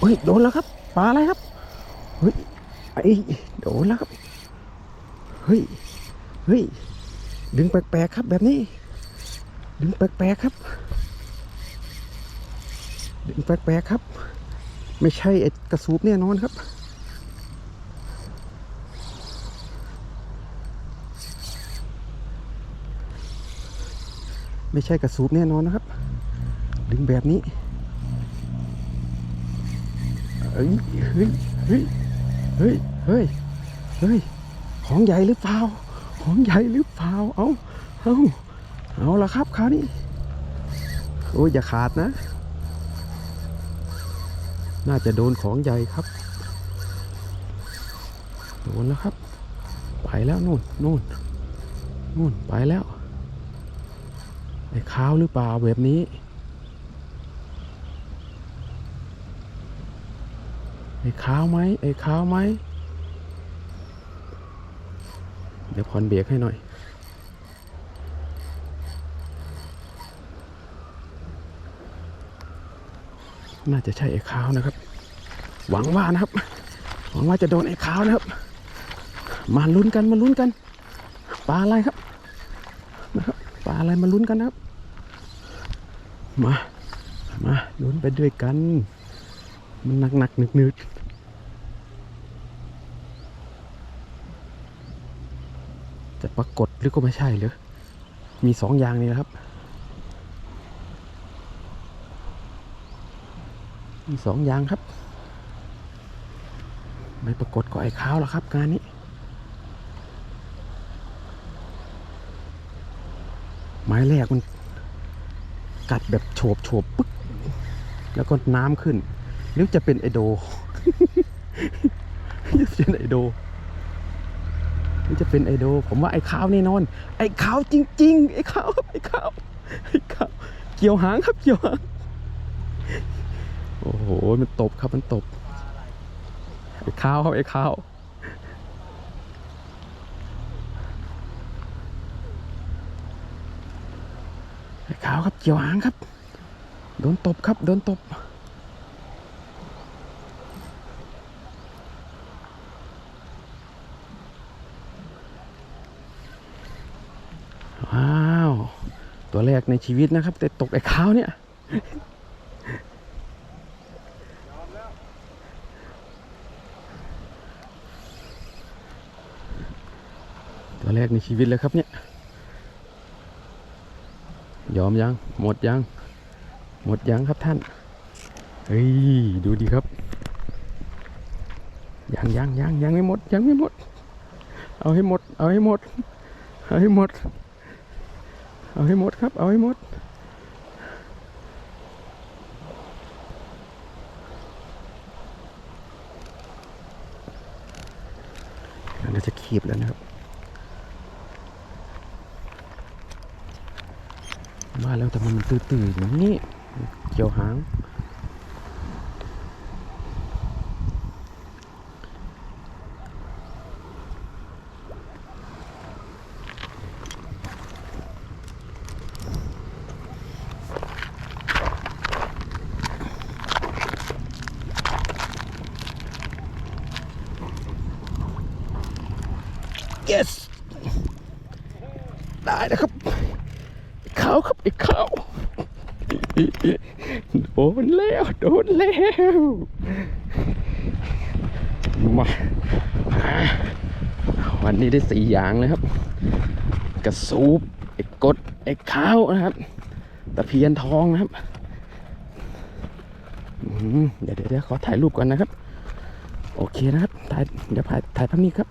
เฮ้ยโดนแล้วครับปลาอะไรครับเฮ้ยไอ้โดนแล้วครับเฮ้ยเฮ้ยดึงแปลกๆครับแบบนี้ ดึงแปลกๆครับ ดึงแปลกๆครับ ไม่ใช่ไอ้กระสูบแน่นอนครับไม่ใช่กระสูบแน่นอนนะครับ ดึงแบบนี้ เฮ้ยเฮ้ยเฮ้ยเฮ้ยเฮ้ยเฮ้ยของใหญ่หรือเปล่า ของใหญ่หรือเปล่า เอาเอาเอาละครับคราวนี้โอ้ยอย่าขาดนะ น่าจะโดนของใหญ่ครับ โดนแล้วครับ ไปแล้วนู่นนู่นนู่นไปแล้ว ไอ้ข้าวหรือเปล่าแบบนี้ ไอ้ขาวไหมไอ้ขาวไหม เดี๋ยวผ่อนเบรกให้หน่อย น่าจะใช่ไอ้ขาวนะครับ หวังว่านะครับ หวังว่าจะโดนไอ้ขาวนะครับ มาลุ้นกันมาลุ้นกัน ปลาอะไรครับ นะครับ ปลาอะไรมาลุ้นกันนะครับ มา มาลุ้นไปด้วยกัน มันหนักหนักนึกนึกจะปรากฏหรือก็ไม่ใช่หรือมีสองอย่างนี้นะครับ มีสองอย่างครับ ไม่ปรากฏก็ไอ้ข้าวแล้วครับงานนี้ ไม้แรกมันกัดแบบโฉบโฉบปึ๊ก แล้วก็น้ำขึ้น หรือจะเป็นไอโดจะเป็นไอโดหรือจะเป็นไอโด ผมว่าไอ้ขาวแน่นอน ไอ้ขาวจริง ๆ ไอ้ขาวไอ้ขาวไอ้ขาวเกี่ยวหางครับเกี่ยวหางโอ้โหมันตบครับมันตบไอ้ขาวครับไอ้ขาวไอ้ขาวครับเกี่ยวหางครับ โดนตบครับโดนตบ ว้าว ตัวแรกในชีวิตนะครับ แต่ตกไอ้ขาวเนี่ยตัวแรกในชีวิตเลยครับเนี่ย ยอมยัง หมดยัง หมดยังครับท่าน เฮ้ย ดูดีครับ ยังยังยังยังไม่หมด ยังไม่หมด เอาให้หมด เอาให้หมด เอาให้หมด เอาให้หมดครับ เอาให้หมดน่าจะขีบแล้วนะครับ มาแล้วแต่มันตื่นๆอย่างนี้เกี่ยวหาง yes ได้นะครับไอ้ขาวครับไอ้ขาวโดนแล้วโดนแล้วมาวันนี้ได้สี่อย่างเลยครับ กระสูบไอ้กดไอ้ข้าวนะครับตะเพียนทองนะครับเดี๋ยวเดี๋ยวเดี๋ยวขอถ่ายรูปก่อนนะครับ โอเคนะครับถ่ายเดี๋ยวถ่ายถ่ายภาพนี้ครับ